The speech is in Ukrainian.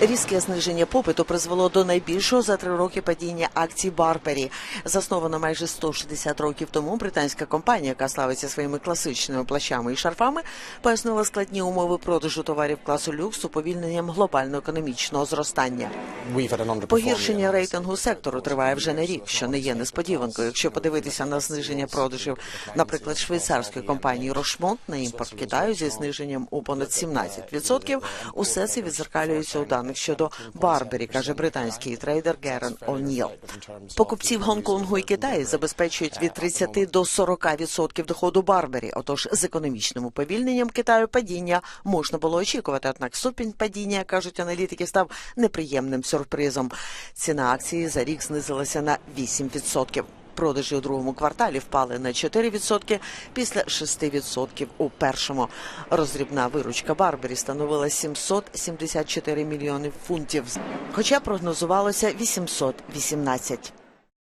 Різке зниження попиту призвело до найбільшого за три роки падіння акцій Барбері. Заснована майже 160 років тому, британська компанія, яка славиться своїми класичними плащами і шарфами, пояснила складні умови продажу товарів класу люкс уповільненням глобального економічного зростання. Погіршення рейтингу сектору триває вже не рік, що не є несподіванкою. Якщо подивитися на зниження продажів, наприклад, швейцарської компанії Рошмонт на імпорт Китаю зі зниженням у понад 17%, усе це відзеркалюється у даних щодо Барбері, каже британський трейдер Герен О'Ніл. Покупці в Гонконгу і Китаї забезпечують від 30 до 40% доходу Барбері. Отож, з економічним уповільненням Китаю падіння можна було очікувати. Однак ступінь падіння, кажуть аналітики, став неприємним сюрпризом. Ціна акції за рік знизилася на 8%. Продажі у другому кварталі впали на 4% після 6% у першому. Розрібна виручка Барбері становила 774 мільйони фунтів, хоча прогнозувалося 818.